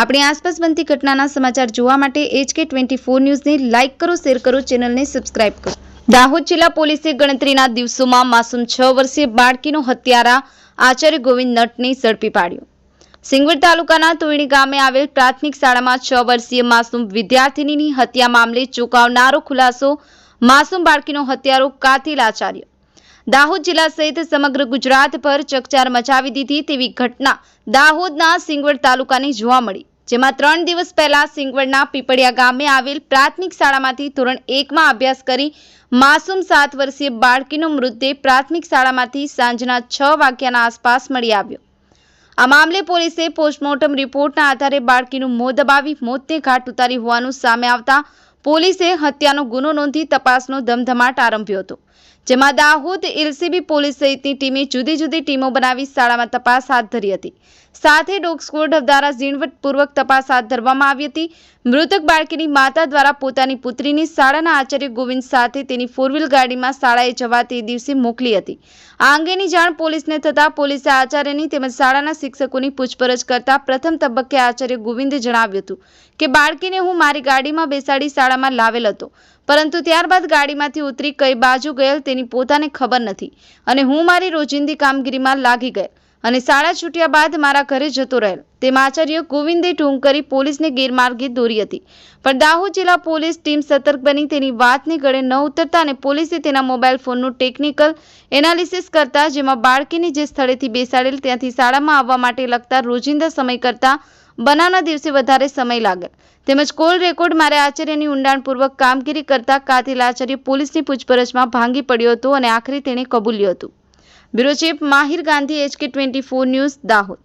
આપણી આસપાસ બનતી ઘટનાના સમાચાર જોવા માટે એચકે ટ્વેન્ટી ફોર ન્યૂઝને લાઇક કરો, શેર કરો, ચેનલને સબસ્ક્રાઇબ કરો. દાહોદ જિલ્લા પોલીસે ગણતરીના દિવસોમાં માસૂમ છ વર્ષીય બાળકીનો હત્યારા આચાર્ય ગોવિંદ નટને ઝડપી પાડ્યો. સિંગવડ તાલુકાના તોયણી ગામે આવેલ પ્રાથમિક શાળામાં છ વર્ષીય માસૂમ વિદ્યાર્થિનીની હત્યા મામલે ચોંકાવનારો ખુલાસો માસૂમ બાળકીનો હત્યારો કાતિલ આચાર્ય દાહોદ જિલ્લા સહિત સમગ્ર ગુજરાત પર ચકચાર મચાવી દીધી તેવી ઘટના દાહોદના સિંગવડ તાલુકાની જોવા મળી. જેમાં ત્રણ દિવસ પહેલા સિંગવડના પીપળિયા ગામે આવેલ પ્રાથમિક શાળામાંથી ધોરણ એકમાં અભ્યાસ કરી માસૂમ સાત વર્ષીય બાળકીનો મૃતદેહ પ્રાથમિક શાળામાંથી સાંજના છ વાગ્યાના આસપાસ મળી આવ્યો. આ મામલે પોલીસે પોસ્ટમોર્ટમ રિપોર્ટના આધારે બાળકીનું મોં દબાવી મોતને ઘાટ ઉતારી હોવાનું સામે આવતા પોલીસે હત્યાનો ગુનો નોંધી તપાસનો ધમધમાટ આરંભ્યો હતો. જેમાં દાહોદ, એલસીબી પોલીસ સહિતની ટીમે જુદી જુદી ટીમો બનાવી શાળામાં તપાસ હાથ ધરી હતી. સાથે ડોગ સ્કોડ દ્વારા ઝીણવટપૂર્વક તપાસ હાથ ધરવામાં આવી હતી. મૃતક બાળકીની માતા દ્વારા પોતાની પુત્રીની શાળાના આચાર્ય ગોવિંદ સાથે તેની ફોર વ્હીલ ગાડીમાં શાળાએ જવા તે દિવસે મોકલી હતી. આ અંગેની જાણ પોલીસને થતાં પોલીસે આચાર્યની તેમજ શાળાના શિક્ષકોની પૂછપરછ કરતા પ્રથમ તબક્કે આચાર્ય ગોવિંદે જણાવ્યું હતું કે, બાળકીને હું મારી ગાડીમાં બેસાડી શાળામાં લાવેલ હતો. પરંતુ ત્યારબાદ ગાડીમાંથી ઉતરી કઈ બાજુ ગયેલ તેની પોતાને ખબર નથી અને હું મારી રોજિંદી કામગીરીમાં લાગી ગયેલ અને શાળા છૂટ્યા બાદ મારા ઘરે જતો રહેલ. તેમ આચાર્ય ગોવિંદે ટૂંક કરી પોલીસને ગેરમાર્ગે દોરી હતી. પણ દાહોદ જિલ્લા પોલીસ ટીમ સતર્ક બની તેની વાતને ગળે ન ઉતરતા અને પોલીસે તેના મોબાઈલ ફોનનું ટેકનિકલ એનાલિસિસ કરતા, જેમાં બાળકીને જે સ્થળેથી બેસાડેલ ત્યાંથી શાળામાં આવવા માટે લગતા રોજિંદા સમય કરતા બનાવના દિવસે વધારે સમય લાગેલ તેમજ કોલ રેકોર્ડ મારે આચાર્યની ઊંડાણપૂર્વક કામગીરી કરતા કાતિલ આચાર્ય પોલીસની પૂછપરછમાં ભાંગી પડ્યો હતો અને આખરે તેણે કબૂલ્યું હતું. Bureau chief Mahir Gandhi, HK twenty four news, Dahod.